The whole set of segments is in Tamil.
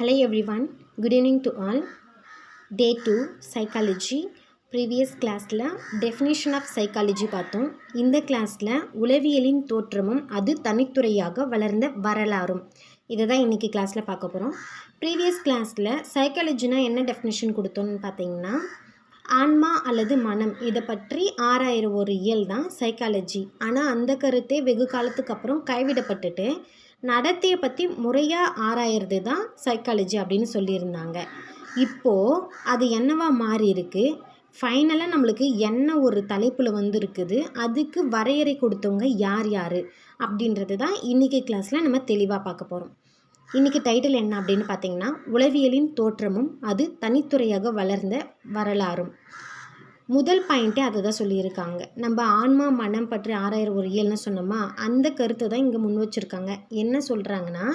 Hello everyone, good evening to all. Day two psychology previous கிளாஸில் டெஃபினேஷன் ஆஃப் சைக்காலஜி பார்த்தோம். இந்த கிளாஸில் உளவியலின் தோற்றமும் அது தனித்துறையாக வளர்ந்த வரலாறும். இதை தான் இன்றைக்கி கிளாஸில் பார்க்க போகிறோம் ப்ரீவியஸ் கிளாஸில் சைக்காலஜினா என்ன டெஃபினேஷன் கொடுத்தோன்னு பார்த்தீங்கன்னா ஆன்மா அல்லது மனம். இதை பற்றி ஆறாயிரம் ஒரு இயல் தான் சைக்காலஜி ஆனால் அந்த கருத்தே வெகு காலத்துக்கு அப்புறம் கைவிடப்பட்டுட்டு நடத்தையை பற்றி முறையாக ஆராயிறது தான் சைக்காலஜி அப்படின்னு சொல்லியிருந்தாங்க. இப்போது அது என்னவா மாறி இருக்கு? ஃபைனலாக நம்மளுக்கு என்ன ஒரு தலைப்பில் வந்துருக்குது? அதுக்கு வரையறை கொடுத்தவங்க யார் யார்? அப்படின்றது தான் இன்றைக்கி கிளாஸில் நம்ம தெளிவாக பார்க்க போகிறோம் இன்றைக்கி டைட்டில் என்ன அப்படின்னு பார்த்தீங்கன்னா உளவியலின் தோற்றமும் அது தனித்துறையாக வளர்ந்த வரலாறும். முதல் பாயிண்ட்டே அதை தான் சொல்லியிருக்காங்க. நம்ம ஆன்மா மனம் பற்றி ஆறாயிரம் ஒரு இயல்னு சொன்னோமா அந்த கருத்தை தான் இங்கே முன் வச்சுருக்காங்க. என்ன சொல்கிறாங்கன்னா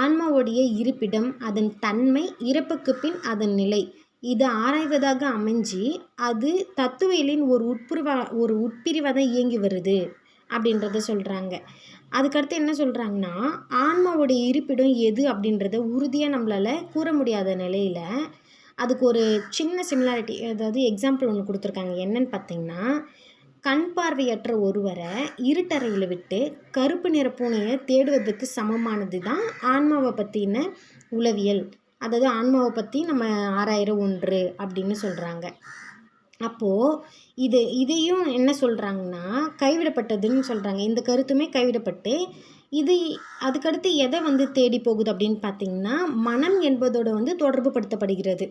ஆன்மாவுடைய இருப்பிடம் அதன் தன்மை இறப்புக்கு பின் அதன் நிலை. இது ஆராய்வதாக அமைஞ்சு அது தத்துவியலின் ஒரு உட்பிரிவா ஒரு உட்பிரிவாக தான் இயங்கி வருது அப்படின்றத சொல்கிறாங்க அதுக்கடுத்து என்ன சொல்கிறாங்கன்னா ஆன்மாவுடைய இருப்பிடம் எது அப்படின்றத உறுதியாக நம்மளால் கூற முடியாத நிலையில் அதுக்கு ஒரு சின்ன சிமிலாரிட்டி அதாவது எக்ஸாம்பிள் ஒன்று கொடுத்துருக்காங்க. என்னன்னு பார்த்தீங்கன்னா கண் பார்வையற்ற ஒருவரை இருட்டறையில் விட்டு கருப்பு நிற பூனையை தேடுவதற்கு சமமானது தான் ஆன்மாவை பற்றின உளவியல். அதாவது ஆன்மாவை பற்றி நம்ம ஆறாயிரம் ஒன்று அப்படின்னு சொல்கிறாங்க அப்போது இது இதையும் என்ன சொல்கிறாங்கன்னா கைவிடப்பட்டதுன்னு சொல்கிறாங்க இந்த கருத்துமே கைவிடப்பட்டு இது அதுக்கடுத்து எதை வந்து தேடி போகுது அப்படின்னு பார்த்தீங்கன்னா மனம் என்பதோடு வந்து தொடர்பு படுத்தப்படுகிறது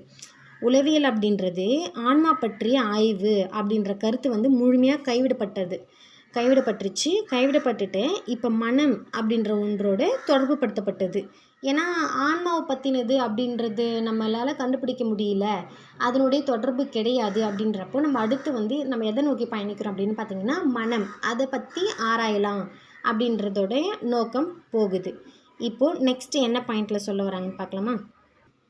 உளவியல் அப்படின்றது ஆன்மா பற்றிய ஆய்வு அப்படின்ற கருத்து வந்து முழுமையாக கைவிடப்பட்டது. கைவிடப்பட்டுருச்சு. கைவிடப்பட்டுட்டு இப்போ மனம் அப்படின்ற ஒன்றோட தொடர்பு படுத்தப்பட்டது ஏன்னா ஆன்மாவை பற்றினது அப்படின்றது நம்மளால் கண்டுபிடிக்க முடியல. அதனுடைய தொடர்பு கிடையாது அப்படின்றப்போ நம்ம அடுத்து வந்து நம்ம எதை நோக்கி பயணிக்கிறோம் அப்படின்னு பார்த்திங்கன்னா மனம். அதை பற்றி ஆராயலாம். அப்படின்றதோடைய நோக்கம் போகுது. இப்போது நெக்ஸ்ட்டு என்ன பாயிண்டில் சொல்ல வராங்கன்னு பார்க்கலாமா?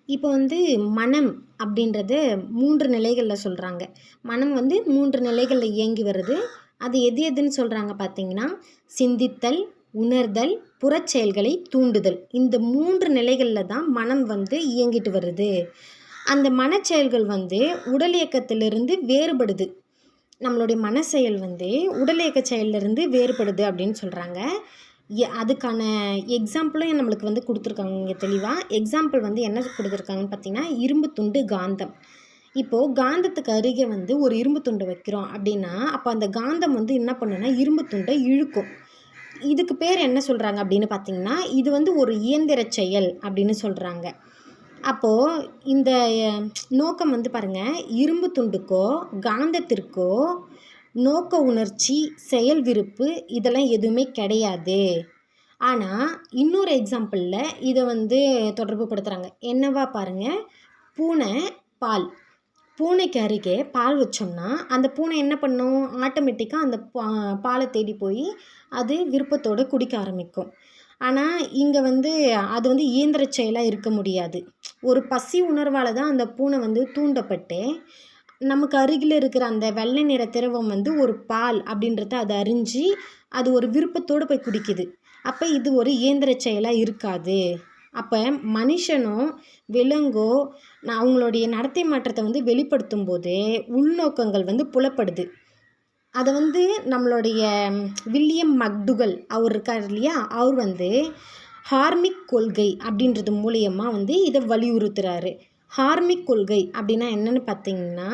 இப்போ வந்து மனம் அப்படின்றது மூன்று நிலைகளில் சொல்கிறாங்க மனம் வந்து மூன்று நிலைகளில் இயங்கி வருது. அது எது எதுன்னு சொல்கிறாங்க பார்த்தீங்கன்னா சிந்தித்தல் உணர்தல் புறச்செயல்களை தூண்டுதல். இந்த மூன்று நிலைகளில் தான் மனம் வந்து இயங்கிட்டு வருது. அந்த மனச்செயல்கள் வந்து உடல் இயக்கத்திலிருந்து வேறுபடுது. நம்மளுடைய மனசெயல் வந்து உடல் இயக்க செயலிருந்து வேறுபடுது அப்படின்னு சொல்கிறாங்க அதுக்கான எக்ஸாம்பிளும் நம்மளுக்கு வந்து கொடுத்துருக்காங்க இங்கே தெளிவாக எக்ஸாம்பிள் வந்து என்ன கொடுத்துருக்காங்கன்னு பார்த்தீங்கன்னா இரும்பு துண்டு காந்தம். இப்போது காந்தத்துக்கு அருகே வந்து ஒரு இரும்பு துண்டை வைக்கிறோம் அப்படின்னா அப்போ அந்த காந்தம் வந்து என்ன பண்ணுன்னா இரும்பு துண்டை இழுக்கும். இதுக்கு பேர் என்ன சொல்கிறாங்க அப்படின்னு பார்த்தீங்கன்னா இது வந்து ஒரு இயந்திர செயல் அப்படின்னு சொல்கிறாங்க அப்போது இந்த நோக்கம் வந்து பாருங்கள் இரும்பு துண்டுக்கோ காந்தத்திற்கோ நோக்க உணர்ச்சி செயல் விருப்பு இதெல்லாம் எதுவுமே கிடையாது. ஆனால் இன்னொரு எக்ஸாம்பிளில் இதை வந்து தொடர்பு படுத்துகிறாங்க என்னவா பாருங்கள் பூனை பால். பூனைக்கு அருகே பால் வச்சோம்னா அந்த பூனை என்ன பண்ணும்? ஆட்டோமேட்டிக்காக அந்த பா பாலை தேடி போய் அது விருப்பத்தோடு குடிக்க ஆரம்பிக்கும். ஆனால் இங்கே வந்து அது வந்து இயந்திர செயலாக இருக்க முடியாது. ஒரு பசி உணர்வால் தான் அந்த பூனை வந்து தூண்டப்பட்டு நமக்கு அருகில் இருக்கிற அந்த வெள்ளை நிற திரவம் வந்து ஒரு பால் அப்படின்றத அது அறிஞ்சு அது ஒரு விருப்பத்தோடு போய் குடிக்குது. அப்போ இது ஒரு இயந்திர செயலாக இருக்காது. அப்போ மனுஷனோ விலங்கோ நான் அவங்களுடைய நடத்தை மாற்றத்தை வந்து வெளிப்படுத்தும் போது உள்நோக்கங்கள் வந்து புலப்படுது. அதை வந்து நம்மளுடைய வில்லியம் மக்டுகல் அவர் இருக்கார் இல்லையா? அவர் வந்து ஹார்மிக் கொள்கை அப்படின்றது மூலியமாக வந்து இதை வலியுறுத்துகிறாரு ஹார்மிக் கொள்கை அப்படின்னா என்னென்னு பார்த்தீங்கன்னா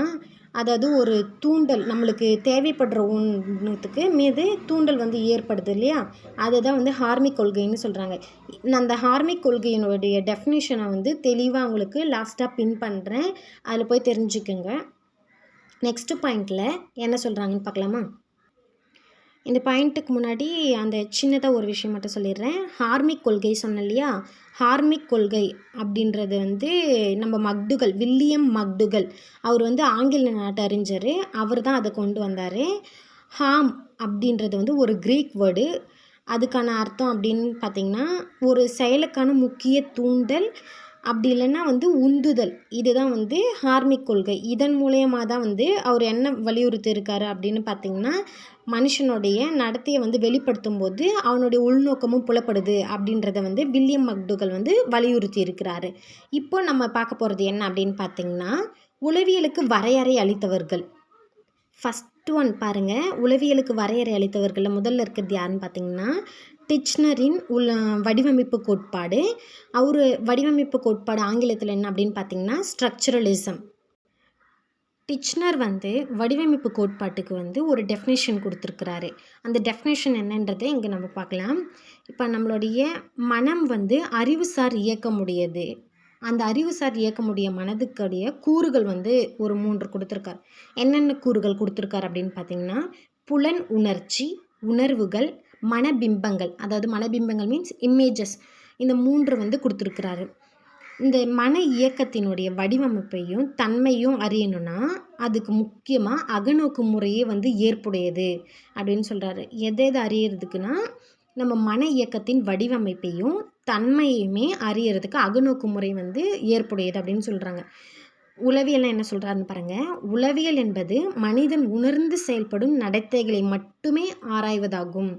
அதாவது ஒரு தூண்டல் நம்மளுக்கு தேவைப்படுற ஒன்றுத்துக்கு மீது தூண்டல் வந்து ஏற்படுது இல்லையா? அதுதான் வந்து ஹார்மிக் கொள்கைன்னு சொல்கிறாங்க நான் அந்த ஹார்மிக் கொள்கையினுடைய டெஃபினேஷனை வந்து தெளிவாக உங்களுக்கு லாஸ்ட்டாக பின் பண்ணுறேன் அதில் போய் தெரிஞ்சுக்கோங்க. நெக்ஸ்ட்டு பாயிண்டில் என்ன சொல்கிறாங்கன்னு பார்க்கலாமா? இந்த பாயிண்ட்டுக்கு முன்னாடி அந்த சின்னதாக ஒரு விஷயம் மட்டும் சொல்லிடுறேன். ஹார்மிக் கொள்கை சொன்னேன் இல்லையா? ஹார்மிக் கொள்கை அப்படின்றது வந்து நம்ம மக்டுகள் வில்லியம் மக்டுகள் அவர் வந்து ஆங்கில நாட்டு அறிஞர். அவர் தான் அதை கொண்டு வந்தார். ஹாம் அப்படின்றது வந்து ஒரு க்ரீக் வேர்டு அதுக்கான அர்த்தம் அப்படின்னு பார்த்திங்கன்னா ஒரு செயலுக்கான முக்கிய தூண்டல் அப்படி இல்லைன்னா வந்து உந்துதல். இதுதான் வந்து ஹார்மிக் கொள்கை. இதன் மூலயமா தான் வந்து அவர் என்ன வலியுறுத்தி இருக்காரு அப்படின்னு பார்த்தீங்கன்னா மனுஷனுடைய நடத்தையை வந்து வெளிப்படுத்தும் போது அவனுடைய உள்நோக்கமும் புலப்படுது அப்படின்றத வந்து வில்லியம் மக்டுகள் வந்து வலியுறுத்தி இருக்கிறாரு இப்போ நம்ம பார்க்க போகிறது என்ன அப்படின்னு பார்த்தீங்கன்னா உளவியலுக்கு வரையறை அளித்தவர்கள். ஃபஸ்ட் ஒன் பாருங்கள் உளவியலுக்கு வரையறை அளித்தவர்களில் முதல்ல இருக்கிறது யாருன்னு பார்த்தீங்கன்னா டிச்னரின் உள்ள வடிவமைப்பு கோட்பாடு. அவர் வடிவமைப்பு கோட்பாடு ஆங்கிலத்தில் என்ன அப்படின்னு பார்த்தீங்கன்னா ஸ்ட்ரக்சரலிசம் டிச்னர் வந்து வடிவமைப்பு கோட்பாட்டுக்கு வந்து ஒரு டெஃபினேஷன் கொடுத்துருக்குறாரு. அந்த டெஃபினேஷன் என்னன்றதை இங்கே நம்ம பார்க்கலாம். இப்போ நம்மளுடைய மனம் வந்து அறிவுசார் இயக்கமுடையது. அந்த அறிவுசார் இயக்கமுடைய மனதுக்குடைய கூறுகள் வந்து ஒரு மூன்று கொடுத்துருக்கார். என்னென்ன கூறுகள் கொடுத்துருக்கார் அப்படின்னு பார்த்தீங்கன்னா புலன் உணர்ச்சி உணர்வுகள் மனபிம்பங்கள் அதாவது மனபிம்பங்கள் மீன்ஸ் இமேஜஸ் இந்த மூன்று வந்து கொடுத்துருக்குறாரு. இந்த மன இயக்கத்தினுடைய வடிவமைப்பையும் தன்மையும் அறியணும்னா அதுக்கு முக்கியமாக அகநோக்கு முறையே வந்து ஏற்புடையது அப்படின்னு சொல்கிறாரு எதை எது அறியறதுக்குன்னா நம்ம மன இயக்கத்தின் வடிவமைப்பையும் தன்மையுமே அறியறதுக்கு அகநோக்கு முறை வந்து ஏற்புடையது அப்படின்னு சொல்கிறாங்க உளவியல் என்ன சொல்கிறாருன்னு பாருங்கள் உளவியல் என்பது மனிதன் உணர்ந்து செயல்படும் நடத்தைகளை மட்டுமே ஆராய்வதாகும்.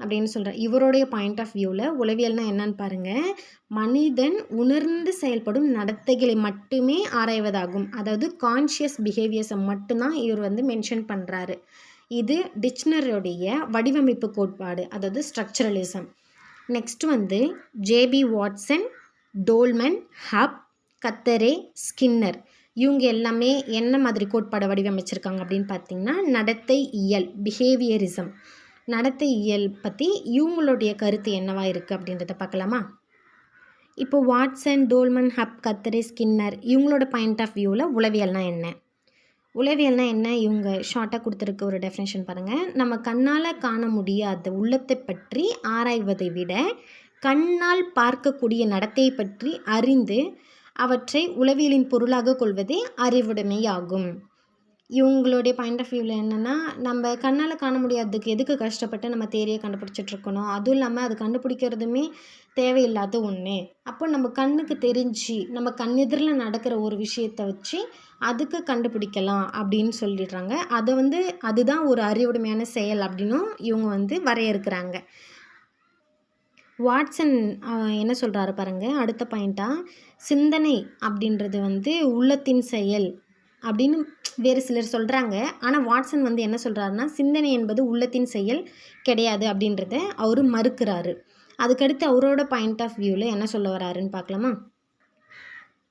அப்படின்னு சொல்கிறார் இவருடைய பாயிண்ட் ஆஃப் வியூவில் உளவியல்னால் என்னன்னு பாருங்கள் மனிதன் உணர்ந்து செயல்படும் நடத்தைகளை மட்டுமே ஆராய்வதாகும். அதாவது கான்ஷியஸ் பிஹேவியர்ஸை மட்டும்தான் இவர் வந்து மென்ஷன் பண்ணுறாரு இது டிக்ஷனரியோடைய வடிவமைப்பு கோட்பாடு அதாவது ஸ்ட்ரக்சரலிசம் நெக்ஸ்ட் வந்து JB Watson Tolman Hull Guthrie Skinner இவங்க எல்லாமே என்ன மாதிரி கோட்பாடை வடிவமைச்சிருக்காங்க அப்படின்னு பார்த்தீங்கன்னா நடத்தை இயல் பிஹேவியரிசம் நடத்தை இயல் பற்றி இவங்களுடைய கருத்து என்னவாக இருக்குது அப்படின்றத பார்க்கலாமா? இப்போ Watson Tolman Hull Guthrie Skinner இவங்களோட பாயிண்ட் ஆஃப் வியூவில் உளவியல்னா என்ன? உளவியல்னா என்ன? இவங்க ஷார்ட்டாக கொடுத்துருக்க ஒரு டெஃபினேஷன் பாருங்கள் நம்ம கண்ணால் காண முடியாத உள்ளத்தை பற்றி ஆராய்வதை விட கண்ணால் பார்க்கக்கூடிய நடத்தையை பற்றி அறிந்து அவற்றை உளவியலின் பொருளாக கொள்வதே அறிவுடைமையாகும். இவங்களுடைய பாயிண்ட் ஆஃப் வியூவில் என்னென்னா நம்ம கண்ணால் காண முடியாததுக்கு எதுக்கு கஷ்டப்பட்டு நம்ம தேரியை கண்டுபிடிச்சிட்ருக்கணும் அதுவும் இல்லாமல் அது கண்டுபிடிக்கிறதுமே தேவையில்லாத ஒன்று அப்போ நம்ம கண்ணுக்கு தெரிஞ்சு நம்ம கண்ணெதிரில் நடக்கிற ஒரு விஷயத்தை வச்சு அதுக்கு கண்டுபிடிக்கலாம் அப்படின்னு சொல்லிடுறாங்க. அதை வந்து அதுதான் ஒரு அறிவுடைமையான செயல் அப்படின்னும் இவங்க வந்து வரையறுக்கிறாங்க. வாட்சன் என்ன சொல்கிறாரு பாருங்கள் அடுத்த பாயிண்ட்டாக சிந்தனை அப்படின்றது வந்து உள்ளத்தின் செயல் அப்படின்னு வேறு சிலர் சொல்கிறாங்க ஆனால் வாட்சன் வந்து என்ன சொல்கிறாருன்னா சிந்தனை என்பது உள்ளத்தின் செயல் கிடையாது அப்படின்றத அவர் மறுக்கிறாரு. அதுக்கடுத்து அவரோட பாயிண்ட் ஆஃப் வியூவில் என்ன சொல்ல வராருன்னு பார்க்கலாமா?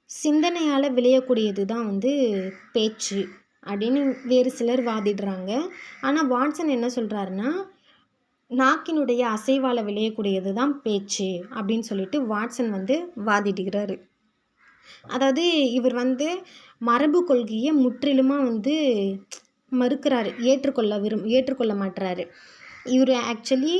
சிந்தனையால் விளையக்கூடியது தான் வந்து பேச்சு அப்படின்னு வேறு சிலர் வாதிடுறாங்க. ஆனால் வாட்சன் என்ன சொல்கிறாருன்னா நாக்கினுடைய அசைவால் விளையக்கூடியது தான் பேச்சு அப்படின்னு சொல்லிட்டு வாட்சன் வந்து வாதிடுகிறாரு. அதாவது இவர் வந்து மரபு கொள்கையை முற்றிலுமாக வந்து மறுக்கிறாரு ஏற்றுக்கொள்ள விரும் ஏற்றுக்கொள்ள மாட்டுறாரு இவர் ஆக்சுவலி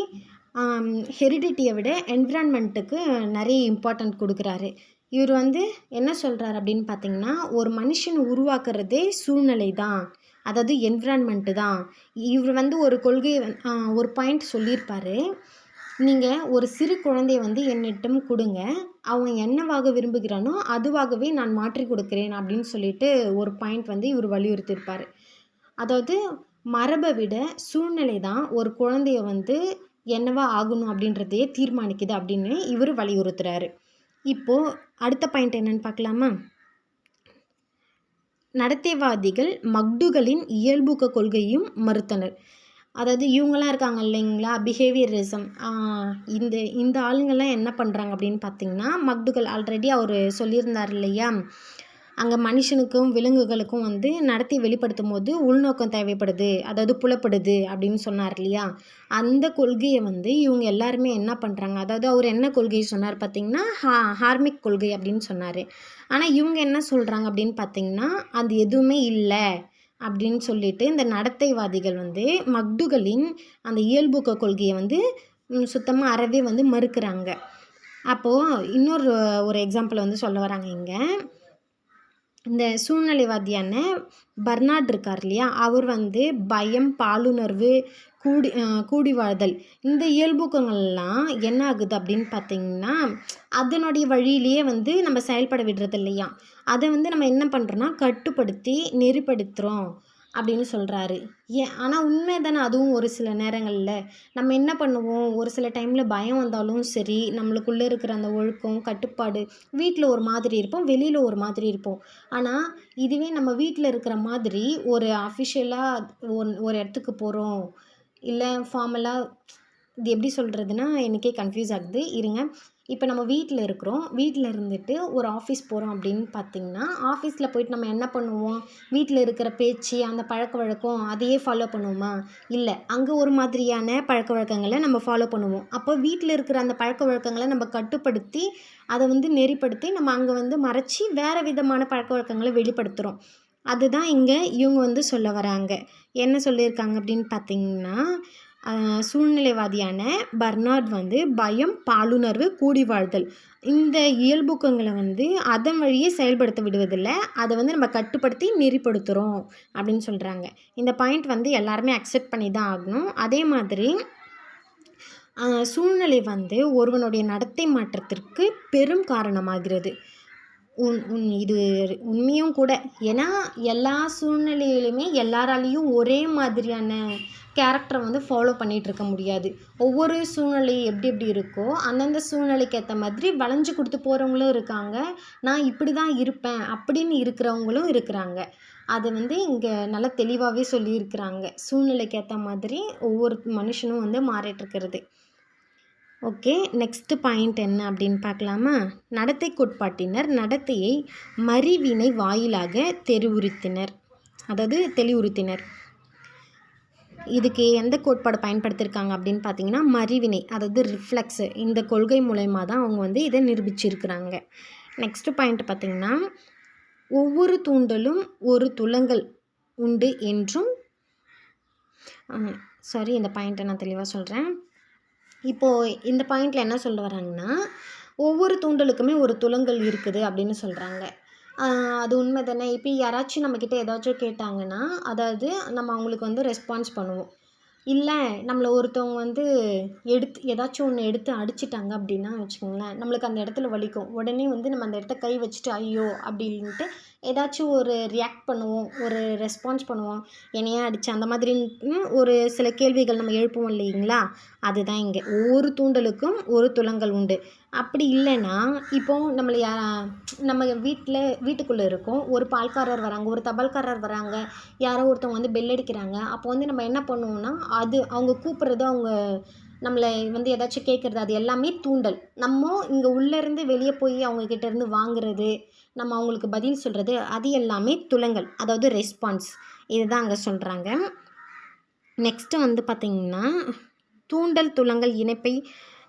ஹெரிடிட்டியை விட என்விரான்மெண்ட்டுக்கு நிறைய இம்பார்ட்டண்ட் கொடுக்குறாரு. இவர் வந்து என்ன சொல்கிறார் அப்படின்னு பார்த்தீங்கன்னா ஒரு மனுஷன் உருவாக்குறதே சூழ்நிலை தான். அதாவது என்விரான்மெண்ட்டு தான். இவர் வந்து ஒரு கொள்கையை ஒரு பாயிண்ட் சொல்லியிருப்பார். நீங்கள் ஒரு சிறு குழந்தைய வந்து என்னிடம் கொடுங்க. அவன் என்னவாக விரும்புகிறானோ அதுவாகவே நான் மாற்றி கொடுக்குறேன் அப்படின்னு சொல்லிட்டு ஒரு பாயிண்ட் வந்து இவர் வலியுறுத்தியிருப்பார். அதாவது மரபை விட சூழ்நிலை தான் ஒரு குழந்தைய வந்து என்னவா ஆகணும் அப்படின்றதையே தீர்மானிக்குது அப்படின்னு இவர் வலியுறுத்துறாரு. இப்போது அடுத்த பாயிண்ட் என்னன்னு பார்க்கலாமா? நடத்தைவாதிகள் மக்டுகளின் இயல்பூக்க கொள்கையும் மறுத்தனர். அதாவது இவங்களாம் இருக்காங்க இல்லைங்களா? பிஹேவியரிசம் இந்த இந்த ஆளுங்கள்லாம் என்ன பண்ணுறாங்க அப்படின்னு பார்த்தீங்கன்னா மக்டுகள் ஆல்ரெடி அவர் சொல்லியிருந்தார் இல்லையா? அங்கே மனுஷனுக்கும் விலங்குகளுக்கும் வந்து நடத்தி வெளிப்படுத்தும் போது உள்நோக்கம் தேவைப்படுது அதாவது புலப்படுது அப்படின்னு சொன்னார் இல்லையா? அந்த கொள்கையை வந்து இவங்க எல்லாருமே என்ன பண்ணுறாங்க அதாவது அவர் என்ன கொள்கை சொன்னார் பார்த்தீங்கன்னா ஹா ஹார்மிக் கொள்கை அப்படின்னு சொன்னார். ஆனால் இவங்க என்ன சொல்கிறாங்க அப்படின்னு பார்த்தீங்கன்னா அது எதுவுமே இல்லை. அப்படின்னு சொல்லிட்டு இந்த நடத்தைவாதிகள் வந்து மக்டுகளின் அந்த இயல்புக்க கொள்கையை வந்து சுத்தமாக அறவே வந்து மறுக்கிறாங்க. அப்போது இன்னொரு ஒரு எக்ஸாம்பிள் வந்து சொல்ல வராங்க இங்கே. இந்த சூழ்நிலைவாதியான பர்னாட் இருக்கார் இல்லையா? அவர் வந்து பயம் பாலுணர்வு கூடி கூடி வாழ்தல். இந்த இயல்புக்கங்கள்லாம் என்ன ஆகுது அப்படின்னு பார்த்தீங்கன்னா அதனுடைய வழியிலேயே வந்து நம்ம செயல்பட விடுறது இல்லையா? அதை வந்து நம்ம என்ன பண்ணுறோன்னா கட்டுப்படுத்தி நெறிப்படுத்துகிறோம் அப்படின்னு சொல்கிறாரு ஏன் ஆனால் உண்மை தானே அதுவும் ஒரு சில நேரங்களில். நம்ம என்ன பண்ணுவோம்? ஒரு சில டைமில் பயம் வந்தாலும் சரி நம்மளுக்குள்ளே இருக்கிற அந்த ஒழுக்கம் கட்டுப்பாடு வீட்டில் ஒரு மாதிரி இருப்போம் வெளியில் ஒரு மாதிரி இருப்போம். ஆனால் இதுவே நம்ம வீட்டில் இருக்கிற மாதிரி ஒரு அஃபிஷியலாக ஒன் ஒரு இடத்துக்கு போகிறோம் இல்லை ஃபார்மலாக இது எப்படி சொல்கிறதுனா எனக்கே கன்ஃபியூஸ் ஆகுது. இருங்க. இப்போ நம்ம வீட்டில் இருக்கிறோம். வீட்டில் இருந்துட்டு ஒரு ஆஃபீஸ் போகிறோம் அப்படின்னு பார்த்தீங்கன்னா ஆஃபீஸில் போயிட்டு நம்ம என்ன பண்ணுவோம்? வீட்டில் இருக்கிற பேச்சு அந்த பழக்க வழக்கம் அதையே ஃபாலோ பண்ணுவோமா? இல்லை. அங்கே ஒரு மாதிரியான பழக்க வழக்கங்களை நம்ம ஃபாலோ பண்ணுவோம். அப்போ வீட்டில் இருக்கிற அந்த பழக்க வழக்கங்களை நம்ம கட்டுப்படுத்தி அதை வந்து நெறிப்படுத்தி நம்ம அங்கே வந்து மறைச்சி வேறு விதமான பழக்க வழக்கங்களை வெளிப்படுத்துகிறோம் அதுதான் இங்கே இவங்க வந்து சொல்ல வராங்க. என்ன சொல்லியிருக்காங்க அப்படின்னு பார்த்தீங்கன்னா சூழ்நிலைவாதியான பர்னார்ட் வந்து பயம் பாலுணர்வு கூடி வாழ்தல். இந்த இயல்புக்கங்களை வந்து அதன் வழியே செயல்படுத்த விடுவதில்லை. அதை வந்து நம்ம கட்டுப்படுத்தி நெறிப்படுத்துகிறோம் அப்படின்னு சொல்கிறாங்க இந்த பாயிண்ட் வந்து எல்லாருமே அக்செப்ட் பண்ணி தான் ஆகணும். அதே மாதிரி சூழ்நிலை வந்து ஒருவனுடைய நடத்தை மாற்றத்திற்கு பெரும் காரணமாகிறது. உன் உன் இது உண்மையும் கூட. ஏன்னா எல்லா சூழ்நிலையிலுமே எல்லாராலேயும் ஒரே மாதிரியான கேரக்டரை வந்து ஃபாலோ பண்ணிகிட்டு இருக்க முடியாது. ஒவ்வொரு சூழ்நிலை எப்படி எப்படி இருக்கோ அந்தந்த சூழ்நிலைக்கு ஏற்ற மாதிரி வளைஞ்சு கொடுத்து போகிறவங்களும் இருக்காங்க. நான் இப்படி தான் இருப்பேன் அப்படின்னு இருக்கிறவங்களும் இருக்கிறாங்க. அதை வந்து இங்கே நல்லா தெளிவாகவே சொல்லியிருக்கிறாங்க. சூழ்நிலைக்கு ஏற்ற மாதிரி ஒவ்வொரு மனுஷனும் வந்து மாறிட்டுருக்கிறது ஓகே நெக்ஸ்ட்டு பாயிண்ட் என்ன அப்படின்னு பார்க்கலாமா? நடத்தை கோட்பாட்டினர் நடத்தையை மறிவினை வாயிலாக தெரிவுறுத்தினர். அதாவது தெளிவுறுத்தினர். இதுக்கு எந்த கோட்பாடு பயன்படுத்தியிருக்காங்க அப்படின்னு பார்த்தீங்கன்னா மறிவினை அதாவது ரிஃப்ளெக்ஸு இந்த கொள்கை மூலயமா தான் அவங்க வந்து இதை நிரூபிச்சிருக்கிறாங்க. நெக்ஸ்ட்டு பாயிண்ட் பார்த்திங்கன்னா ஒவ்வொரு தூண்டலும் ஒரு துலங்கல் உண்டு என்றும் சாரி இந்த பாயிண்ட்டை நான் தெளிவாக சொல்கிறேன் இப்போது இந்த பாயிண்டில் என்ன சொல்ல வராங்கன்னா ஒவ்வொரு தூண்டலுக்குமே ஒரு துலங்கல் இருக்குது அப்படின்னு சொல்கிறாங்க அது உண்மை தானே இப்போ யாராச்சும் நம்மக்கிட்ட ஏதாச்சும் கேட்டாங்கன்னா அதாவது நம்ம அவங்களுக்கு வந்து ரெஸ்பான்ஸ் பண்ணுவோம். இல்லை நம்மளை ஒருத்தவங்க வந்து எடுத்து ஏதாச்சும் ஒன்று எடுத்து அடிச்சிட்டாங்க அப்படின்னா வச்சுக்கோங்களேன் நம்மளுக்கு அந்த இடத்துல வலிக்கும். உடனே வந்து நம்ம அந்த இடத்த கை வச்சுட்டு ஐயோ அப்படின்ட்டு ஏதாச்சும் ஒரு ரியாக்ட் பண்ணுவோம் ஒரு ரெஸ்பான்ஸ் பண்ணுவோம். என்னையே அடிச்சு அந்த மாதிரின்னு ஒரு சில கேள்விகள் நம்ம எழுப்புவோம் இல்லைங்களா? அதுதான் இங்கே. ஒவ்வொரு தூண்டலுக்கும் ஒரு துலங்கல் உண்டு. அப்படி இல்லைன்னா இப்போ நம்மளை யா நம்ம வீட்டில் வீட்டுக்குள்ளே இருக்கோம். ஒரு பால்காரர் வராங்க ஒரு தபால்காரர் வராங்க யாரோ ஒருத்தவங்க வந்து பெல் அடிக்கிறாங்க. அப்போ வந்து நம்ம என்ன பண்ணுவோம்னா அது அவங்க கூப்பிட்றது அவங்க நம்மளை வந்து ஏதாச்சும் கேட்குறது அது எல்லாமே தூண்டல். நம்ம இங்கே உள்ளேருந்து வெளியே போய் அவங்க வாங்குறது நம்ம அவங்களுக்கு பதில் சொல்கிறது அது எல்லாமே துலங்கல். அதாவது ரெஸ்பான்ஸ் இதுதான் அங்கே சொல்கிறாங்க நெக்ஸ்ட்டு வந்து பார்த்திங்கன்னா தூண்டல் துலங்கல் இணைப்பை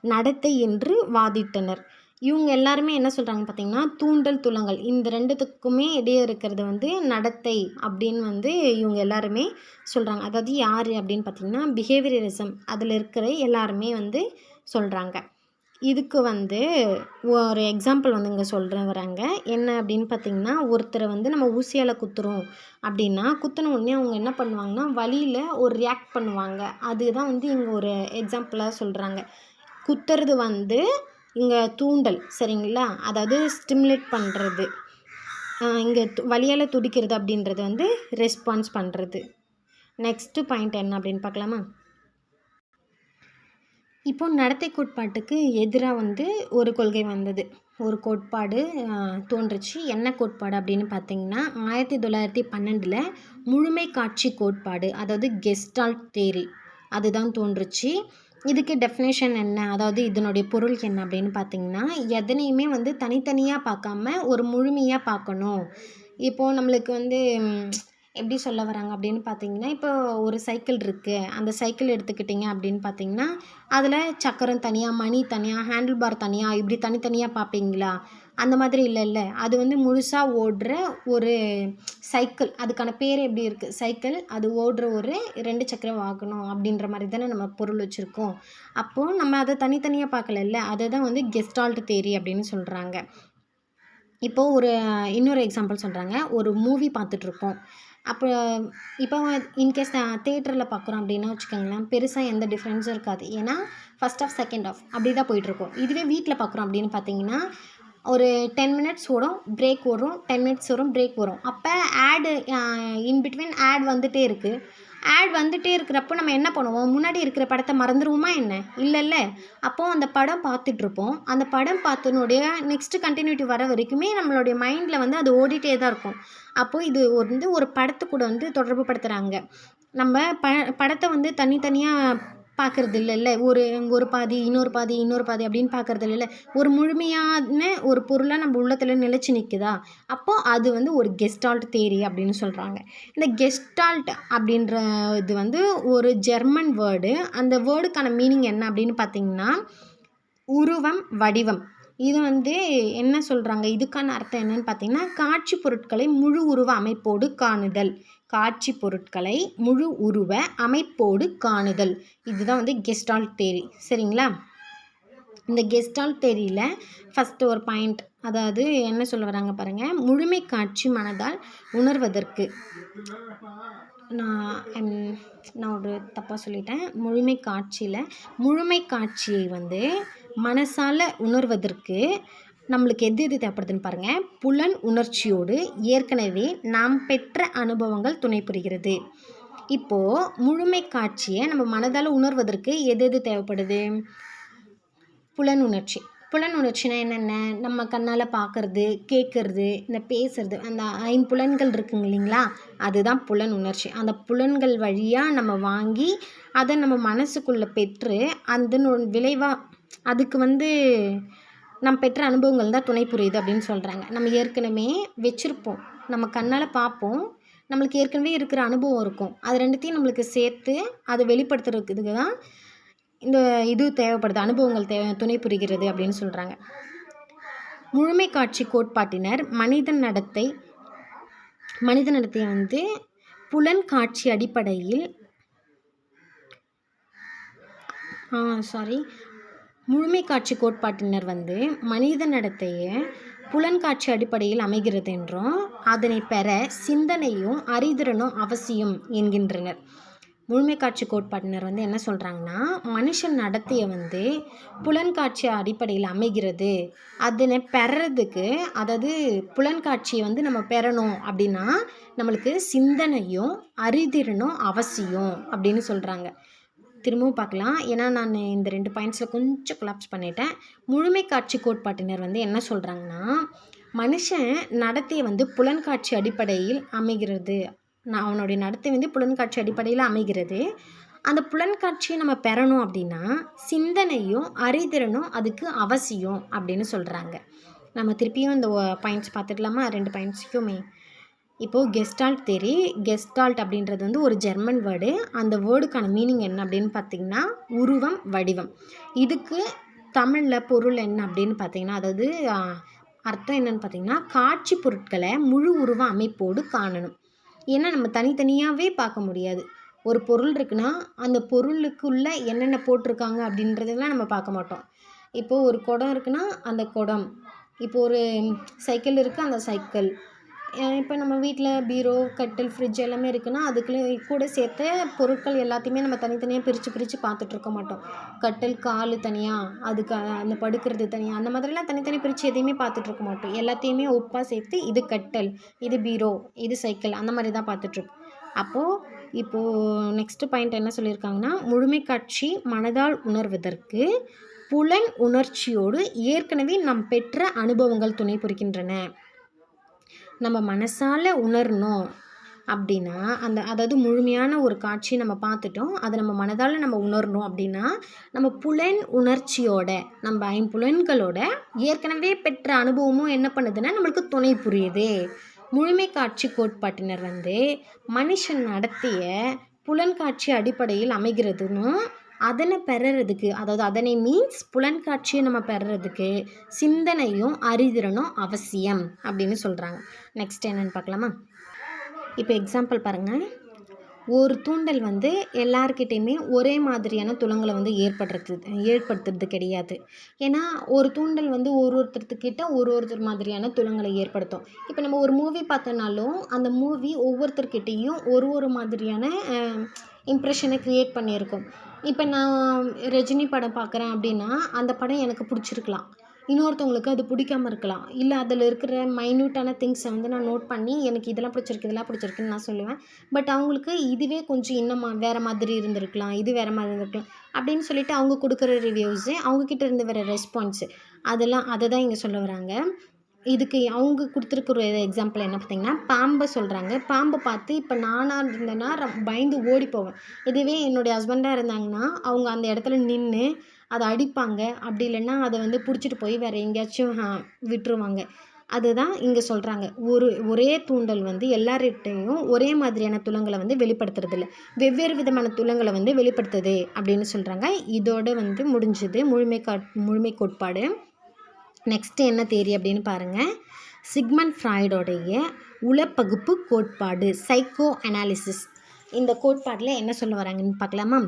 நடத்தை என்று வாதிட்டனர். இவங்க எல்லாருமே என்ன சொல்கிறாங்க பார்த்தீங்கன்னா தூண்டல் துலங்கல். இந்த ரெண்டுத்துக்குமே இடையே இருக்கிறது வந்து நடத்தை அப்படின்னு வந்து இவங்க எல்லாருமே சொல்கிறாங்க அதாவது யார் அப்படின்னு பார்த்தீங்கன்னா பிஹேவியரிசம் அதில் இருக்கிற எல்லாருமே வந்து சொல்கிறாங்க இதுக்கு வந்து ஒரு எக்ஸாம்பிள் வந்து இங்கே சொல்கிறேன் வராங்க. என்ன அப்படின்னு பார்த்தீங்கன்னா ஒருத்தரை வந்து நம்ம ஊசியால் குத்துறோம் அப்படின்னா குத்தின உடனே அவங்க என்ன பண்ணுவாங்கன்னா வழியில் ஒரு ரியாக்ட் பண்ணுவாங்க. அதுதான் வந்து இங்கே ஒரு எக்ஸாம்பிளாக சொல்கிறாங்க குத்துறது வந்து இங்கே தூண்டல் சரிங்களா? அதாவது ஸ்டிமுலேட் பண்ணுறது இங்கே வலியால் துடிக்கிறது அப்படின்றது வந்து ரெஸ்பான்ஸ் பண்ணுறது நெக்ஸ்ட்டு பாயிண்ட் என்ன அப்படின்னு பார்க்கலாமா? இப்போ நடத்தை கோட்பாட்டுக்கு எதிராக வந்து ஒரு கொள்கை வந்தது. ஒரு கோட்பாடு தோன்றுச்சு. என்ன கோட்பாடு அப்படின்னு பார்த்தீங்கன்னா ஆயிரத்தி தொள்ளாயிரத்தி பன்னெண்டில் முழுமை காட்சி கோட்பாடு அதாவது கெஸ்டால்ட் தேரி அதுதான் தோன்றுச்சு. இதுக்கு டெஃபினேஷன் என்ன? அதாவது இதனுடைய பொருள் என்ன அப்படின்னு பார்த்தீங்கன்னா எதனையுமே வந்து தனித்தனியாக பார்க்காம ஒரு முழுமையாக பார்க்கணும் இப்போது நம்மளுக்கு வந்து எப்படி சொல்ல வராங்க அப்படின்னு பார்த்தீங்கன்னா இப்போ ஒரு சைக்கிள் இருக்குது அந்த சைக்கிள் எடுத்துக்கிட்டிங்க அப்படின்னு பார்த்தீங்கன்னா அதில் சக்கரம் தனியாக மணி தனியாக ஹேண்டில் பார் தனியாக இப்படி தனித்தனியாக பார்ப்பீங்களா அந்த மாதிரி இல்லைல்ல. அது வந்து முழுசாக ஓடுற ஒரு சைக்கிள் அதுக்கான பேர் எப்படி இருக்குது சைக்கிள் அது ஓடுற ஒரு ரெண்டு சக்கர வாகனம் அப்படின்ற மாதிரி தானே நம்ம பொருள் வச்சுருக்கோம். அப்போது நம்ம அதை தனித்தனியாக பார்க்கலல்ல. அதை தான் வந்து கெஸ்டால்ட் தேரி அப்படின்னு சொல்கிறாங்க இப்போது ஒரு இன்னொரு எக்ஸாம்பிள் சொல்கிறாங்க ஒரு மூவி பார்த்துட்ருப்போம் அப்போ இப்போ இன்கேஸ் தேட்டரில் பார்க்குறோம் அப்படின்னா வச்சுக்கோங்களேன் பெருசாக எந்த டிஃப்ரென்ஸும் இருக்காது. ஏன்னா ஃபஸ்ட் ஆஃப் செகண்ட் ஆஃப் அப்படி தான் போயிட்டுருக்கோம். இதுவே வீட்டில் பார்க்குறோம் அப்படின்னு பார்த்தீங்கன்னா ஒரு டென் மினிட்ஸ் ஓடும் பிரேக் வரும் டென் மினிட்ஸ் வரும் பிரேக் வரும் அப்போ ஆடு இன் பிட்வீன் ஆட் வந்துகிட்டே இருக்குது ஆட் வந்துகிட்டே இருக்கிறப்போ நம்ம என்ன பண்ணுவோம்? முன்னாடி இருக்கிற படத்தை மறந்துடுவோமா என்ன? இல்லைல்ல. அப்போது அந்த படம் பார்த்துட்ருப்போம். அந்த படம் பார்த்தனுடைய நெக்ஸ்ட்டு கண்டினியூட்டி வர வரைக்குமே நம்மளுடைய மைண்டில் வந்து அது ஓடிட்டே தான் இருக்கும். அப்போது இது வந்து ஒரு படத்து கூட வந்து தொடர்பு படுத்துகிறாங்க நம்ம ப படத்தை வந்து தனித்தனியாக பார்க்குறது இல்லைல்ல ஒரு ஒரு பாதி இன்னொரு பாதி இன்னொரு பாதி அப்படின்னு பார்க்குறது இல்லைல்ல ஒரு முழுமையான ஒரு பொருளாக நம்ம உள்ளத்தில் நிலச்சி நிற்குதா அப்போது அது வந்து ஒரு கெஸ்டால்ட் தேரி அப்படின்னு சொல்கிறாங்க இந்த கெஸ்டால்ட் அப்படின்ற இது வந்து ஒரு ஜெர்மன் வேர்டு. அந்த வேர்டுக்கான மீனிங் என்ன அப்படின்னு பார்த்தீங்கன்னா உருவம் வடிவம். இது வந்து என்ன சொல்கிறாங்க இதுக்கான அர்த்தம் என்னன்னு பார்த்தீங்கன்னா காட்சி பொருட்களை முழு உருவ அமைப்போடு காணுதல். காட்சி பொருட்களை முழு உருவ அமைப்போடு காணுதல். இதுதான் வந்து கெஸ்டால் தேரி. சரிங்களா? இந்த கெஸ்டால் தேரியில் ஃபஸ்ட்டு ஒரு பாயிண்ட் அதாவது என்ன சொல்ல வராங்க பாருங்கள் முழுமை காட்சி மனதால் உணர்வதற்கு. நான் நான் ஒரு தப்பாக சொல்லிட்டேன். முழுமை காட்சியில் முழுமை காட்சியை வந்து மனசால் உணர்வதற்கு நம்மளுக்கு எது எது தேவைப்படுதுன்னு பாருங்கள் புலன் உணர்ச்சியோடு ஏற்கனவே நாம் பெற்ற அனுபவங்கள் துணை புரிகிறது. இப்போது முழுமை காட்சியை நம்ம மனதால் உணர்வதற்கு எது எது தேவைப்படுது? புலன் உணர்ச்சி. புலன் உணர்ச்சினா என்னென்ன? நம்ம கண்ணால் பார்க்கறது கேட்குறது இந்த பேசுறது அந்த ஐம்புலன்கள் இருக்குங்க இல்லைங்களா? அதுதான் புலன் உணர்ச்சி. அந்த புலன்கள் வழியாக நம்ம வாங்கி அதை நம்ம மனசுக்குள்ளே பெற்று அந்த விளைவாக அதுக்கு வந்து நம்ம பெற்ற அனுபவங்கள் தான் துணை புரியுது அப்படின்னு சொல்கிறாங்க நம்ம ஏற்கனவே வச்சுருப்போம். நம்ம கண்ணால் பார்ப்போம். நம்மளுக்கு ஏற்கனவே இருக்கிற அனுபவம் இருக்கும். அது ரெண்டுத்தையும் நம்மளுக்கு சேர்த்து அதை வெளிப்படுத்துறதுக்கு தான் இந்த இது தேவைப்படுது. அனுபவங்கள் தேவை துணை புரிகிறது அப்படின்னு சொல்கிறாங்க முழுமை காட்சி கோட்பாட்டினர் மனித நடத்தை மனித நடத்தையை வந்து புலன் காட்சி அடிப்படையில் சாரி முழுமை காட்சி கோட்பாட்டினர் வந்து மனித நடத்தையை புலன்காட்சி அடிப்படையில் அமைகிறது என்றும் அதனை பெற சிந்தனையும் அறிதிறனும் அவசியம் என்கின்றனர். முழுமை காட்சி கோட்பாட்டினர் வந்து என்ன சொல்கிறாங்கன்னா மனுஷன் நடத்தையை வந்து புலன்காட்சி அடிப்படையில் அமைகிறது. அதனை பெறறதுக்கு அதாவது புலன்காட்சியை வந்து நம்ம பெறணும் அப்படின்னா நம்மளுக்கு சிந்தனையும் அறிதிறனும் அவசியம் அப்படின்னு சொல்கிறாங்க திரும்பவும் பார்க்கலாம். ஏன்னா நான் இந்த ரெண்டு பாயிண்ட்ஸில் கொஞ்சம் கொலாப்ஸ் பண்ணிட்டேன். முழுமை காட்சி கோட்பாட்டினர் வந்து என்ன சொல்கிறாங்கன்னா மனுஷன் நடத்தையை வந்து புலன்காட்சி அடிப்படையில் அமைகிறது. நான் அவனுடைய நடத்தை வந்து புலன்காட்சி அடிப்படையில் அமைகிறது. அந்த புலன்காட்சியை நம்ம பெறணும் அப்படின்னா சிந்தனையும் அறிதிறனும் அதுக்கு அவசியம் அப்படின்னு சொல்கிறாங்க நம்ம திருப்பியும் இந்த பாயிண்ட்ஸ் பார்த்துக்கலாமா? ரெண்டு பாயிண்ட்ஸுக்குமே இப்போது கெஸ்டால்ட் தேரி கெஸ்டால்ட் அப்படின்றது வந்து ஒரு ஜெர்மன் வேர்டு அந்த வேர்டுக்கான மீனிங் என்ன அப்படின்னு பார்த்தீங்கன்னா உருவம் வடிவம். இதுக்கு தமிழில் பொருள் என்ன அப்படின்னு பார்த்தீங்கன்னா அதாவது அர்த்தம் என்னென்னு பார்த்தீங்கன்னா காட்சி பொருட்களை முழு உருவ அமைப்போடு காணணும். ஏன்னா நம்ம தனித்தனியாகவே பார்க்க முடியாது. ஒரு பொருள் இருக்குன்னா அந்த பொருளுக்குள்ளே என்னென்ன போட்டிருக்காங்க அப்படின்றதெல்லாம் நம்ம பார்க்க மாட்டோம். இப்போது ஒரு குடம் இருக்குன்னா அந்த குடம். இப்போ ஒரு சைக்கிள் இருக்குது அந்த சைக்கிள் இப்போ நம்ம வீட்டில் பீரோ கட்டில் ஃப்ரிட்ஜ் எல்லாமே இருக்குன்னா அதுக்குள்ளே கூட சேர்த்த பொருட்கள் எல்லாத்தையுமே நம்ம தனித்தனியாக பிரித்து பிரித்து பார்த்துட்ருக்க மாட்டோம். கட்டில் கால் தனியாக அதுக்கு அந்த படுக்கிறது தனியாக அந்த மாதிரிலாம் தனித்தனி பிரித்து எதையுமே பார்த்துட்ருக்க மாட்டோம். எல்லாத்தையுமே ஒப்பாக சேர்த்து இது கட்டல் இது பீரோ இது சைக்கிள் அந்த மாதிரி தான் பார்த்துட்ருப்போம் அப்போது இப்போது நெக்ஸ்ட்டு பாயிண்ட் என்ன சொல்லியிருக்காங்கன்னா முழுமை காட்சி மனதால் உணர்வதற்கு புலன் உணர்ச்சியோடு ஏற்கனவே நாம் பெற்ற அனுபவங்கள் துணை புரிகின்றன. நம்ம மனசால் உணரணும் அப்படின்னா அந்த அதாவது முழுமையான ஒரு காட்சி நம்ம பார்த்துட்டோம் அதை நம்ம மனதால் நம்ம உணரணும் அப்படின்னா நம்ம புலன் உணர்ச்சியோட நம்ம ஐம்புலன்களோட ஏற்கனவே பெற்ற அனுபவமும் என்ன பண்ணுதுன்னா நம்மளுக்கு துணை புரியுது. முழுமை காட்சி கோட்பாட்டினர் வந்து மனுஷன் நடத்திய புலன்காட்சி அடிப்படையில் அமைகிறதுன்னு அதனை பெறறதுக்கு அதாவது அதனை மீன்ஸ் புலன்காட்சியை நம்ம பெறறதுக்கு சிந்தனையும் அறிதிறனும் அவசியம் அப்படின்னு சொல்கிறாங்க நெக்ஸ்ட் என்னென்னு பார்க்கலாமா? இப்போ எக்ஸாம்பிள் பாருங்கள் ஒரு தூண்டல் வந்து எல்லாருக்கிட்டேயுமே ஒரே மாதிரியான துளங்களை வந்து ஏற்படுறது ஏற்படுத்துறது கிடையாது. ஏன்னா ஒரு தூண்டல் வந்து ஒரு ஒருத்தர்கிட்ட ஒரு ஒருத்தர் மாதிரியான துளங்களை ஏற்படுத்தும். இப்போ நம்ம ஒரு மூவி பார்த்தோன்னாலும் அந்த மூவி ஒவ்வொருத்தர்கிட்டேயும் ஒரு ஒரு மாதிரியான இம்ப்ரெஷனை க்ரியேட் பண்ணியிருக்கும். இப்போ நான் ரஜினி படம் பார்க்குறேன் அப்படின்னா அந்த படம் எனக்கு பிடிச்சிருக்கலாம். இன்னொருத்தவங்களுக்கு அது பிடிக்காம இருக்கலாம். இல்லை அதில் இருக்கிற மைன்யூட்டான திங்ஸை வந்து நான் நோட் பண்ணி எனக்கு இதெல்லாம் பிடிச்சிருக்கு இதெல்லாம் பிடிச்சிருக்குன்னு நான் சொல்லுவேன். பட் அவங்களுக்கு இதுவே கொஞ்சம் இன்னும் வேறு மாதிரி இருந்திருக்கலாம் இது வேறு மாதிரி இருந்திருக்கலாம் அப்படின்னு சொல்லிட்டு அவங்க கொடுக்குற ரிவ்யூஸு அவங்கக்கிட்ட இருந்து வர ரெஸ்பான்ஸு அதெல்லாம் அதை தான் இங்கே சொல்ல வராங்க. இதுக்கு அவங்க கொடுத்துருக்குற எக்ஸாம்பிள் என்ன பார்த்தீங்கன்னா பாம்பை சொல்கிறாங்க பாம்பை பார்த்து இப்போ நானாக இருந்தேன்னா ரம்- பயந்து ஓடி போவேன். இதுவே என்னுடைய ஹஸ்பண்டாக இருந்தாங்கன்னா அவங்க அந்த இடத்துல நின்று அதை அடிப்பாங்க. அப்படி இல்லைன்னா அதை வந்து பிடிச்சிட்டு போய் வேறு எங்கேயாச்சும் விட்டுருவாங்க. அதுதான் இங்கே சொல்கிறாங்க ஒரு ஒரே தூண்டல் வந்து எல்லார்கிட்டையும் ஒரே மாதிரியான துளங்களை வந்து வெளிப்படுத்துறதில்ல. வெவ்வேறு விதமான துளங்களை வந்து வெளிப்படுத்துது அப்படின்னு சொல்கிறாங்க இதோட வந்து முடிஞ்சுது. முழுமை கா முழுமை கோட்பாடு. நெக்ஸ்ட் என்ன தேரி அப்படின்னு பாருங்கள் சிக்மண்ட் ஃப்ராய்டோடைய உளப்பகுப்பு கோட்பாடு சைக்கோ அனாலிசிஸ் இந்த கோட்பாட்டில் என்ன சொல்ல வராங்கன்னு பார்க்கலாமா?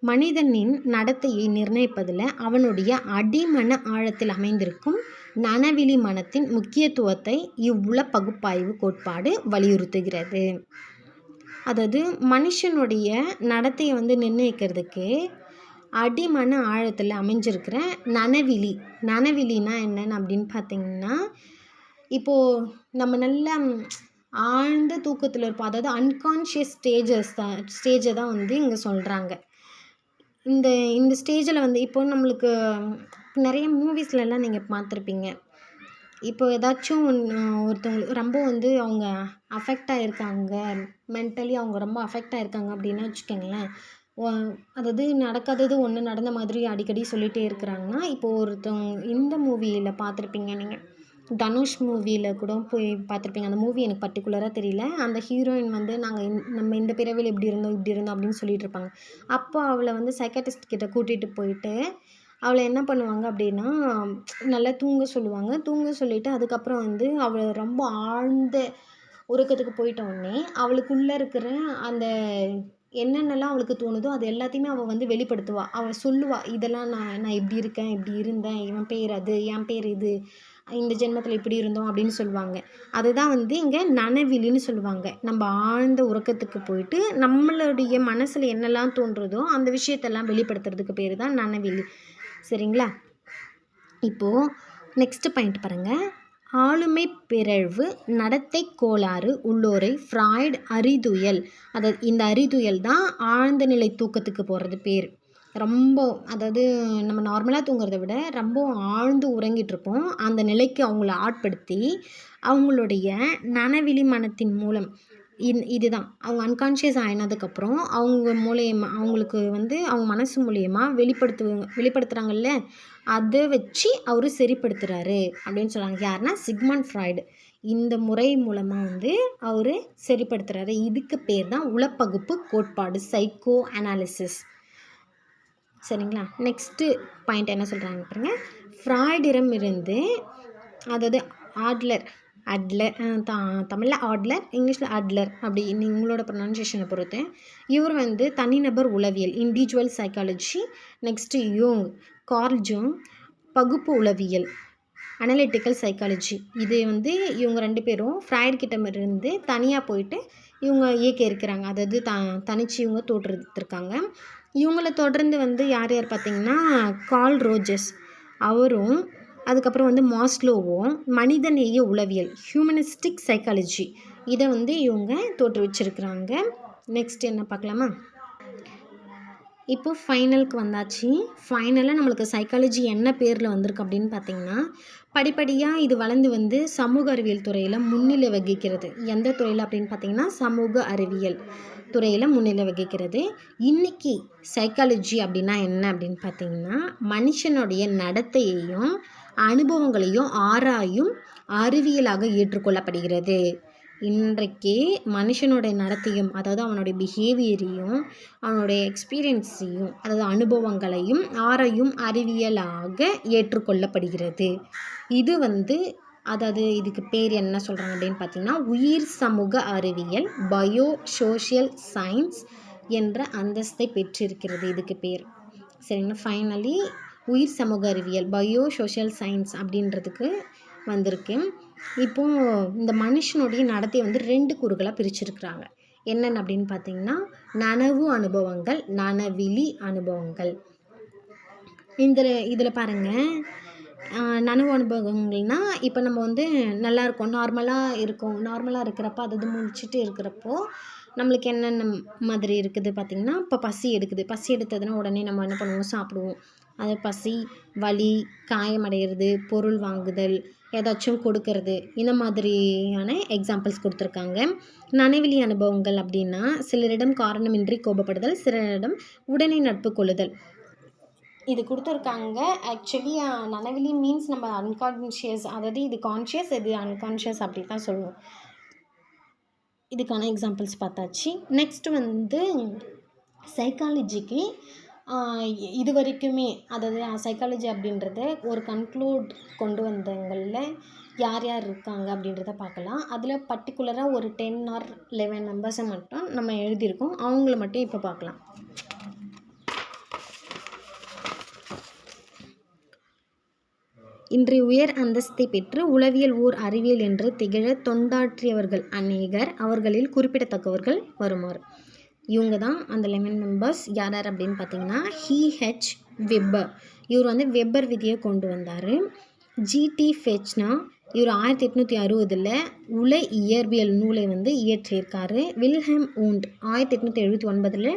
மனிதனின் நடத்தையை நிர்ணயிப்பதில் அவனுடைய அடிமன ஆழத்தில் அமைந்திருக்கும் நனவிழி மனத்தின் முக்கியத்துவத்தை இவ்வுள பகுப்பாய்வு கோட்பாடு வலியுறுத்துகிறது. அதாவது மனுஷனுடைய நடத்தையை வந்து நிர்ணயிக்கிறதுக்கு அடிமன ஆழத்தில் அமைஞ்சிருக்கிற நனவிலி. நனவிலினா என்னன்னு அப்படின்னு பார்த்தீங்கன்னா இப்போது நம்ம நல்ல ஆழ்ந்த தூக்கத்தில் இருப்போம். அதாவது அன்கான்ஷியஸ் ஸ்டேஜஸ் தான் ஸ்டேஜை தான் வந்து இங்கே சொல்கிறாங்க இந்த இந்த ஸ்டேஜில் வந்து இப்போ நம்மளுக்கு நிறைய மூவிஸ்லலாம் நீங்கள் பார்த்துருப்பீங்க. இப்போ ஏதாச்சும் ஒன்று ஒருத்தவங்களுக்கு ரொம்ப வந்து அவங்க அஃபெக்ட் ஆகிருக்காங்க மென்டலி அவங்க ரொம்ப அஃபெக்ட் ஆகிருக்காங்க அப்படின்னா வச்சுக்கோங்களேன். அதாவது நடக்காதது ஒன்று நடந்த மாதிரி அடிக்கடி சொல்லிகிட்டே இருக்கிறாங்கன்னா இப்போது ஒருத்தவங்க இந்த மூவியில் பார்த்துருப்பீங்க நீங்கள் தனுஷ் மூவியில் கூட போய் பார்த்துருப்பீங்க. அந்த மூவி எனக்கு பர்டிகுலராக தெரியல. அந்த ஹீரோயின் வந்து நாங்கள் நம்ம இந்த பிறவியில் இப்படி இருந்தோம் இப்படி இருந்தோம் அப்படின்னு சொல்லிட்டு இருப்பாங்க. அப்போ அவளை வந்து சைக்காட்டிஸ்ட் கிட்ட கூட்டிகிட்டு போயிட்டு அவளை என்ன பண்ணுவாங்க அப்படின்னா நல்லா தூங்க சொல்லுவாங்க. தூங்க சொல்லிட்டு அதுக்கப்புறம் வந்து அவளை ரொம்ப ஆழ்ந்த உறக்கத்துக்கு போயிட்ட உடனே அவளுக்குள்ளே இருக்கிற அந்த என்னென்னலாம் அவளுக்கு தோணுதோ அது எல்லாத்தையுமே அவள் வந்து வெளிப்படுத்துவாள் அவள் சொல்லுவாள் இதெல்லாம் நான் நான் இப்படி இருக்கேன் இப்படி இருந்தேன் இவன் பேர் அது என் பேர் இது இந்த ஜென்மத்தில் இப்படி இருந்தோம் அப்படின்னு சொல்லுவாங்க. அதுதான் வந்து இங்கே நனவிலின்னு சொல்லுவாங்க. நம்ம ஆழ்ந்த உறக்கத்துக்கு போயிட்டு நம்மளுடைய மனசில் என்னெல்லாம் தோன்றுதோ அந்த விஷயத்தெல்லாம் வெளிப்படுத்துறதுக்கு பேர் தான் நனவிலி சரிங்களா? இப்போது நெக்ஸ்ட் பாயிண்ட் பாருங்கள் ஆளுமை பிறழ்வு நடத்தை கோளாறு உள்ளோரை ஃப்ராய்டு அறிதுயல் அதாவது இந்த அறிதுயல் தான் ஆழ்ந்த நிலை தூக்கத்துக்கு போகிறது பேர். ரொம்ப அதாவது நம்ம நார்மலாக தூங்குறத விட ரொம்ப ஆழ்ந்து உறங்கிட்டுருப்போம் அந்த நிலைக்கு அவங்கள ஆட்படுத்தி அவங்களுடைய நனவிழி மனத்தின் மூலம் இந் இதுதான். அவங்க அன்கான்ஷியஸ் ஆயினதுக்கப்புறம் அவங்க மூலியமா அவங்களுக்கு வந்து அவங்க மனசு மூலயமா வெளிப்படுத்து வெளிப்படுத்துகிறாங்கல்ல அதை வச்சு அவர் சரிப்படுத்துகிறாரு அப்படின்னு சொல்கிறாங்க யாருன்னா சிக்மண்ட் ஃப்ராய்டு. இந்த முறை மூலமாக வந்து அவர் சரிப்படுத்துகிறாரு இதுக்கு பேர் தான் உளப்பகுப்பு கோட்பாடு சைக்கோ அனாலிசிஸ் சரிங்களா? நெக்ஸ்ட்டு பாயிண்ட் என்ன சொல்கிறாங்க பாருங்கள் ஃப்ராய்டிடம் இருந்து அதாவது ஆட்லர் அட்லர் த தமிழில் ஆட்லர் இங்கிலீஷில் அட்லர் அப்படி நீ- உங்களோட ப்ரொனன்சியேஷனை பொறுத்து. இவர் வந்து தனிநபர் உளவியல் இண்டிவிஜுவல் சைக்காலஜி நெக்ஸ்ட்டு யோங் கார்ல் ஜோங் பகுப்பு உளவியல் அனலிட்டிக்கல் சைக்காலஜி இது வந்து இவங்க ரெண்டு பேரும் ஃப்ராய்டு கிட்ட தனியாக போயிட்டு இவங்க இயக்க இருக்கிறாங்க. அதாவது த தனிச்சு இவங்க தோற்றுருக்காங்க இவங்கள தொடர்ந்து வந்து யார் யார் பார்த்தீங்கன்னா கால் ரோஜஸ் அவரும் அதுக்கப்புறம் வந்து மாஸ்லோவும் மனிதநேய உளவியல் ஹியூமனிஸ்டிக் சைக்காலஜி இதை வந்து இவங்க தோற்றுவிச்சிருக்கிறாங்க நெக்ஸ்ட் என்ன பார்க்கலாமா? இப்போ ஃபைனலுக்கு வந்தாச்சு. ஃபைனலாக நம்மளுக்கு சைக்காலஜி என்ன பேரில் வந்திருக்கு அப்படின்னு பார்த்தீங்கன்னா படிப்படியாக இது வளர்ந்து வந்து சமூக அறிவியல் துறையில் முன்னிலை வகிக்கிறது. எந்த துறையில் அப்படின்னு பார்த்தீங்கன்னா சமூக அறிவியல். துறையில் முன்னிலை வகிக்கிறது. இன்னைக்கு சைக்காலஜி அப்படின்னா என்ன அப்படின்னு பார்த்தீங்கன்னா மனுஷனுடைய நடத்தையையும் அனுபவங்களையும் ஆராயும் அறிவியலாக ஏற்றுக்கொள்ளப்படுகிறது. இன்றைக்கு மனுஷனுடைய நடத்தையும் அதாவது அவனுடைய பிஹேவியரையும் அவனுடைய எக்ஸ்பீரியன்ஸையும் அதாவது அனுபவங்களையும் ஆராயும் அறிவியலாக ஏற்றுக்கொள்ளப்படுகிறது. இது வந்து அதாவது இதுக்கு பேர் என்ன சொல்கிறாங்க அப்படின்னு பார்த்தீங்கன்னா உயிர் சமூக அறிவியல் பயோ சோஷியல் சயின்ஸ் என்ற அந்தஸ்தை பெற்றிருக்கிறது இதுக்கு பேர். சரிங்களா? ஃபைனலி உயிர் சமூக அறிவியல் பயோ சோஷியல் சயின்ஸ் அப்படின்றதுக்கு வந்திருக்கு. இப்போது இந்த மனுஷனுடைய நடத்தையை வந்து ரெண்டு கூறுகளாக பிரிச்சிருக்கிறாங்க. என்னென்ன அப்படின்னு பார்த்தீங்கன்னா நனவு அனுபவங்கள் நனவிலி அனுபவங்கள். இந்த இதில் பாருங்கள் நனவு அனுபவங்கள்னா இப்போ நம்ம வந்து நல்லா இருக்கோம் நார்மலாக இருக்கோம் நார்மலாக இருக்கிறப்ப அது இது முடிச்சுட்டு இருக்கிறப்போ நம்மளுக்கு என்னென்ன மாதிரி இருக்குது பார்த்திங்கன்னா இப்போ பசி எடுக்குது. பசி எடுத்ததுன்னா உடனே நம்ம என்ன பண்ணுவோம்? சாப்பிடுவோம். அது பசி வலி காயமடைகிறது பொருள் வாங்குதல் ஏதாச்சும் கொடுக்கறது இந்த மாதிரியான எக்ஸாம்பிள்ஸ் கொடுத்துருக்காங்க. நனைவெளி அனுபவங்கள் அப்படின்னா சிலரிடம் காரணமின்றி கோபப்படுதல் சிலரிடம் உடனே நட்பு கொள்ளுதல். இது கொடுத்துருக்காங்க. ஆக்சுவலி நனவிலி மீன்ஸ் நம்ம அன்கான்ஷியஸ் அதாவது இது கான்ஷியஸ் இது அன்கான்ஷியஸ் அப்படி தான் சொல்லுவோம். இதுக்கான எக்ஸாம்பிள்ஸ் பார்த்தாச்சு. நெக்ஸ்ட் வந்து சைக்காலஜிக்கு இது வரைக்குமே அதாவது சைக்காலஜி அப்படின்றத ஒரு கன்க்ளூட் கொண்டு வந்தவங்களில் யார் யார் இருக்காங்க அப்படின்றத பார்க்கலாம். அதில் பர்டிகுலராக ஒரு டென் ஆர் லெவன் மெம்பர்ஸை மட்டும் நம்ம எழுதியிருக்கோம். அவங்கள மட்டும் இப்போ பார்க்கலாம். இன்றைய உயர் அந்தஸ்தை பெற்று உளவியல் ஓர் அறிவியல் என்று திகழ தொண்டாற்றியவர்கள் அநேகர் அவர்களில் குறிப்பிடத்தக்கவர்கள் வருமாறு இவங்க தான் அந்த லெமன் மெம்பர்ஸ் யார் யார் அப்படின்னு பார்த்தீங்கன்னா ஹி ஹெச் வெப்பர் இவர் வந்து வெப்பர் விதியை கொண்டு வந்தார். ஜிடி ஃபெச்னா இவர் ஆயிரத்தி எட்நூற்றி அறுபதில் உல இயற்பியல் நூலை வந்து இயற்றியிருக்காரு. வில்ஹெம் ஊண்ட் ஆயிரத்தி எட்நூற்றி எழுபத்தி ஒன்பதில்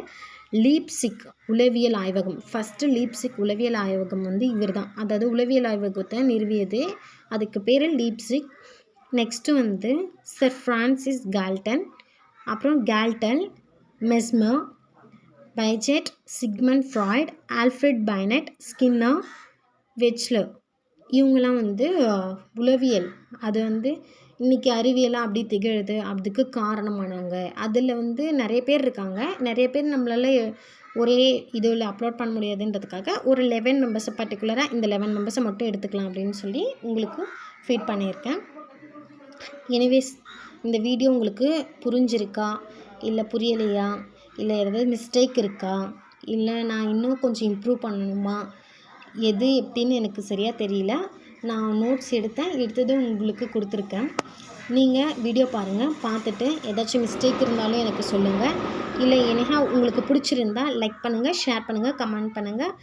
லீப்சிக் உளவியல் ஆய்வகம். ஃபஸ்ட்டு லீப்சிக் உளவியல் ஆய்வகம் வந்து இவர் தான் அதாவது உளவியல் ஆய்வகத்தை நிறுவியது. அதுக்கு பேர் லீப்சிக். நெக்ஸ்ட்டு வந்து சர் ஃப்ரான்சிஸ் கால்டன் அப்புறம் Galton Mesmer Piaget Sigmund Freud Alfred Binet Skinner Wechsler இவங்கெல்லாம் வந்து உளவியல். அது வந்து இன்றைக்கி அறிவியலாக அப்படி திகழுது அதுக்கு காரணமானவங்க அதில் வந்து நிறைய பேர் இருக்காங்க. நிறைய பேர் நம்மளால் ஒரே இதில் அப்லோட் பண்ண முடியாதுன்றதுக்காக ஒரு லெவன் மெம்பர்ஸை பர்டிகுலராக இந்த லெவன் மெம்பர்ஸை மட்டும் எடுத்துக்கலாம் அப்படின்னு சொல்லி உங்களுக்கு ஃபீட் பண்ணியிருக்கேன். எனிவேஸ் இந்த வீடியோ உங்களுக்கு புரிஞ்சிருக்கா? இல்லை புரியலையா? இல்லை ஏதாவது மிஸ்டேக் இருக்கா? இல்லை நான் இன்னும் கொஞ்சம் இம்ப்ரூவ் பண்ணணுமா? எது எப்படின்னு எனக்கு சரியாக தெரியல. நான் நோட்ஸ் எடுத்தேன் எடுத்ததும் உங்களுக்கு கொடுத்துருக்கேன். நீங்கள் வீடியோ பாருங்கள் பார்த்துட்டு ஏதாச்சும் மிஸ்டேக் இருந்தாலும் எனக்கு சொல்லுங்கள் இல்லை எனஹா உங்களுக்கு பிடிச்சிருந்தா லைக் பண்ணுங்கள் ஷேர் பண்ணுங்கள் கமெண்ட் பண்ணுங்கள்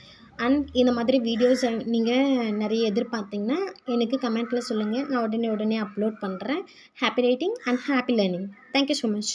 அண்ட் இந்த மாதிரி வீடியோஸை நீங்கள் நிறைய எதிர்பார்த்தீங்கன்னா எனக்கு கமெண்ட்டில் சொல்லுங்கள் நான் உடனே உடனே அப்லோட் பண்ணுறேன் happy writing and happy learning thank you so much